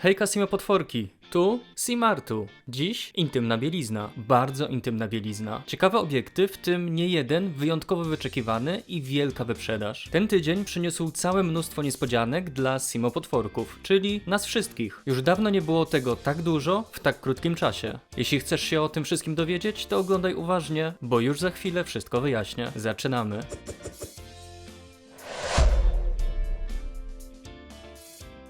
Hejka Sime Potworki, tu Simartu. Dziś intymna bielizna, bardzo intymna bielizna. Ciekawe obiekty, w tym nie jeden, wyjątkowo wyczekiwany i wielka wyprzedaż. Ten tydzień przyniósł całe mnóstwo niespodzianek dla Simo Potworków, czyli nas wszystkich. Już dawno nie było tego tak dużo w tak krótkim czasie. Jeśli chcesz się o tym wszystkim dowiedzieć, to oglądaj uważnie, bo już za chwilę wszystko wyjaśnię. Zaczynamy.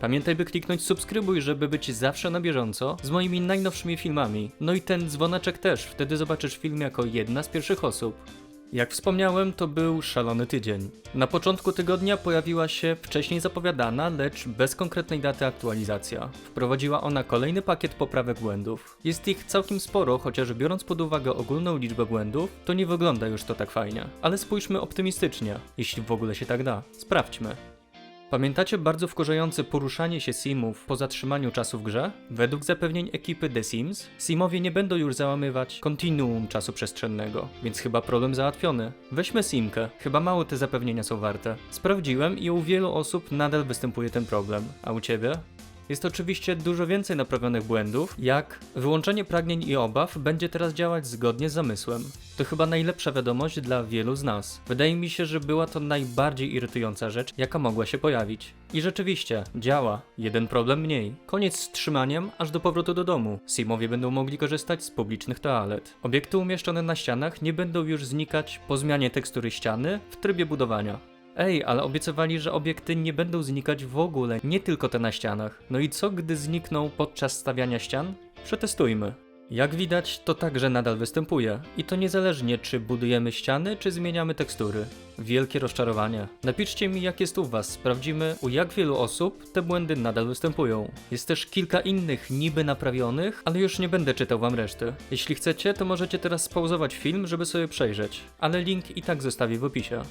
Pamiętaj, by kliknąć subskrybuj, żeby być zawsze na bieżąco z moimi najnowszymi filmami. No i ten dzwoneczek też, wtedy zobaczysz film jako jedna z pierwszych osób. Jak wspomniałem, to był szalony tydzień. Na początku tygodnia pojawiła się wcześniej zapowiadana, lecz bez konkretnej daty aktualizacja. Wprowadziła ona kolejny pakiet poprawek błędów. Jest ich całkiem sporo, chociaż biorąc pod uwagę ogólną liczbę błędów, to nie wygląda już to tak fajnie. Ale spójrzmy optymistycznie, jeśli w ogóle się tak da. Sprawdźmy. Pamiętacie bardzo wkurzające poruszanie się simów po zatrzymaniu czasu w grze? Według zapewnień ekipy The Sims, simowie nie będą już załamywać kontinuum czasu przestrzennego, więc chyba problem załatwiony. Weźmy simkę, chyba mało te zapewnienia są warte. Sprawdziłem i u wielu osób nadal występuje ten problem, a u ciebie? Jest oczywiście dużo więcej naprawionych błędów, jak wyłączenie pragnień i obaw będzie teraz działać zgodnie z zamysłem. To chyba najlepsza wiadomość dla wielu z nas. Wydaje mi się, że była to najbardziej irytująca rzecz, jaka mogła się pojawić. I rzeczywiście, działa. Jeden problem mniej. Koniec z trzymaniem, aż do powrotu do domu. Simowie będą mogli korzystać z publicznych toalet. Obiekty umieszczone na ścianach nie będą już znikać po zmianie tekstury ściany w trybie budowania. Ej, ale obiecywali, że obiekty nie będą znikać w ogóle, nie tylko te na ścianach. No i co, gdy znikną podczas stawiania ścian? Przetestujmy. Jak widać, to także nadal występuje. I to niezależnie, czy budujemy ściany, czy zmieniamy tekstury. Wielkie rozczarowanie. Napiszcie mi, jak jest u Was. Sprawdzimy, u jak wielu osób te błędy nadal występują. Jest też kilka innych niby naprawionych, ale już nie będę czytał Wam reszty. Jeśli chcecie, to możecie teraz spauzować film, żeby sobie przejrzeć. Ale link i tak zostawię w opisie.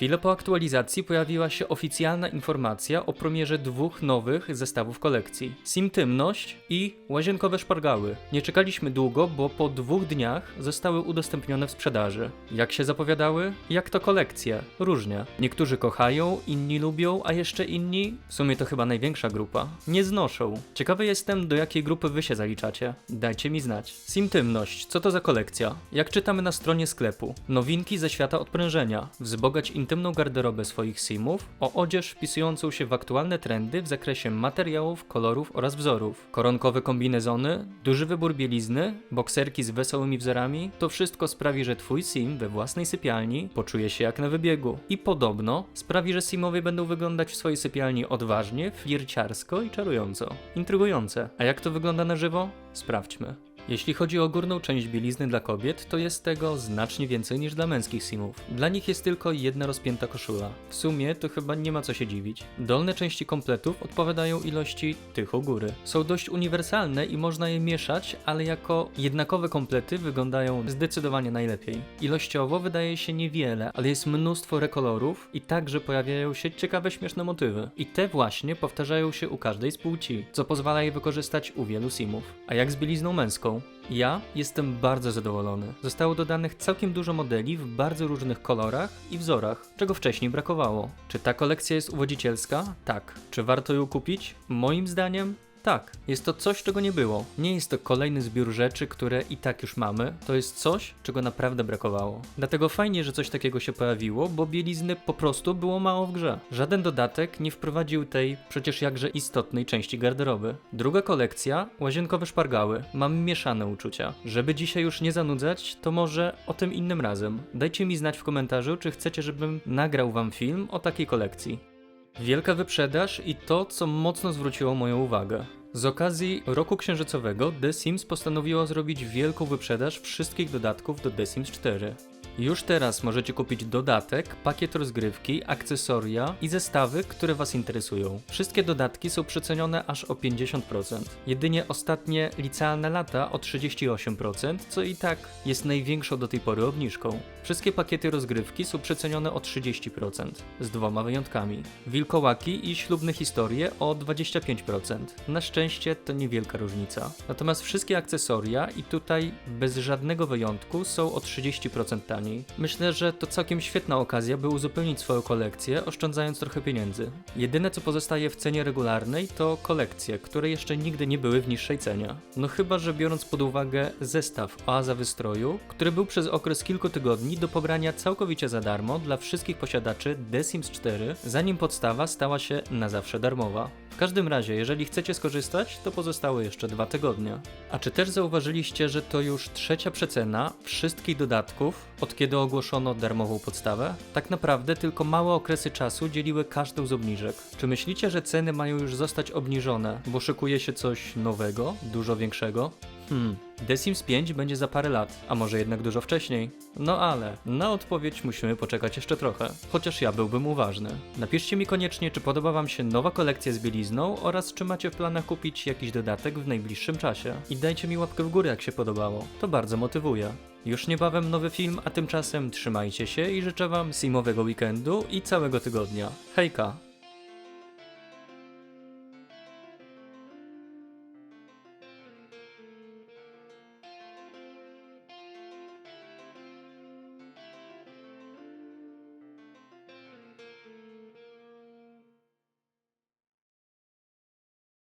Chwilę po aktualizacji pojawiła się oficjalna informacja o premierze dwóch nowych zestawów kolekcji: Simtymność i Łazienkowe Szpargały. Nie czekaliśmy długo, bo po dwóch dniach zostały udostępnione w sprzedaży. Jak się zapowiadały? Jak to kolekcje? Różnie. Niektórzy kochają, inni lubią, a jeszcze inni, w sumie to chyba największa grupa, nie znoszą. Ciekawy jestem, do jakiej grupy wy się zaliczacie. Dajcie mi znać. Simtymność, co to za kolekcja? Jak czytamy na stronie sklepu, nowinki ze świata odprężenia, wzbogać intymną garderobę swoich simów o odzież wpisującą się w aktualne trendy w zakresie materiałów, kolorów oraz wzorów. Koronkowe kombinezony, duży wybór bielizny, bokserki z wesołymi wzorami, to wszystko sprawi, że twój sim we własnej sypialni poczuje się jak na wybiegu. I podobno sprawi, że simowie będą wyglądać w swojej sypialni odważnie, flirciarsko i czarująco. Intrygujące. A jak to wygląda na żywo? Sprawdźmy. Jeśli chodzi o górną część bielizny dla kobiet, to jest tego znacznie więcej niż dla męskich simów. Dla nich jest tylko jedna rozpięta koszula. W sumie to chyba nie ma co się dziwić. Dolne części kompletów odpowiadają ilości tych u góry. Są dość uniwersalne i można je mieszać, ale jako jednakowe komplety wyglądają zdecydowanie najlepiej. Ilościowo wydaje się niewiele, ale jest mnóstwo rekolorów i także pojawiają się ciekawe, śmieszne motywy. I te właśnie powtarzają się u każdej z płci, co pozwala je wykorzystać u wielu simów. A jak z bielizną męską? Ja jestem bardzo zadowolony. Zostało dodanych całkiem dużo modeli w bardzo różnych kolorach i wzorach, czego wcześniej brakowało. Czy ta kolekcja jest uwodzicielska? Tak. Czy warto ją kupić? Moim zdaniem tak, jest to coś, czego nie było. Nie jest to kolejny zbiór rzeczy, które i tak już mamy. To jest coś, czego naprawdę brakowało. Dlatego fajnie, że coś takiego się pojawiło, bo bielizny po prostu było mało w grze. Żaden dodatek nie wprowadził tej przecież jakże istotnej części garderoby. Druga kolekcja, łazienkowe szpargały. Mam mieszane uczucia. Żeby dzisiaj już nie zanudzać, to może o tym innym razem. Dajcie mi znać w komentarzu, czy chcecie, żebym nagrał wam film o takiej kolekcji. Wielka wyprzedaż i to, co mocno zwróciło moją uwagę. Z okazji roku księżycowego The Sims postanowiło zrobić wielką wyprzedaż wszystkich dodatków do The Sims 4. Już teraz możecie kupić dodatek, pakiet rozgrywki, akcesoria i zestawy, które Was interesują. Wszystkie dodatki są przecenione aż o 50%. Jedynie ostatnie licealne lata o 38%, co i tak jest największą do tej pory obniżką. Wszystkie pakiety rozgrywki są przecenione o 30%, z dwoma wyjątkami. Wilkołaki i ślubne historie o 25%. Na szczęście to niewielka różnica. Natomiast wszystkie akcesoria i tutaj bez żadnego wyjątku są o 30% taniej. Myślę, że to całkiem świetna okazja, by uzupełnić swoją kolekcję, oszczędzając trochę pieniędzy. Jedyne co pozostaje w cenie regularnej to kolekcje, które jeszcze nigdy nie były w niższej cenie. No chyba, że biorąc pod uwagę zestaw Oaza Wystroju, który był przez okres kilku tygodni do pobrania całkowicie za darmo dla wszystkich posiadaczy The Sims 4, zanim podstawa stała się na zawsze darmowa. W każdym razie, jeżeli chcecie skorzystać, to pozostały jeszcze dwa tygodnie. A czy też zauważyliście, że to już trzecia przecena wszystkich dodatków, od kiedy ogłoszono darmową podstawę? Tak naprawdę tylko małe okresy czasu dzieliły każdą z obniżek. Czy myślicie, że ceny mają już zostać obniżone, bo szykuje się coś nowego, dużo większego? Hmm, The Sims 5 będzie za parę lat, a może jednak dużo wcześniej. No ale na odpowiedź musimy poczekać jeszcze trochę, chociaż ja byłbym uważny. Napiszcie mi koniecznie, czy podoba Wam się nowa kolekcja z bielizną oraz czy macie w planach kupić jakiś dodatek w najbliższym czasie. I dajcie mi łapkę w górę, jak się podobało. To bardzo motywuje. Już niebawem nowy film, a tymczasem trzymajcie się i życzę Wam simowego weekendu i całego tygodnia. Hejka!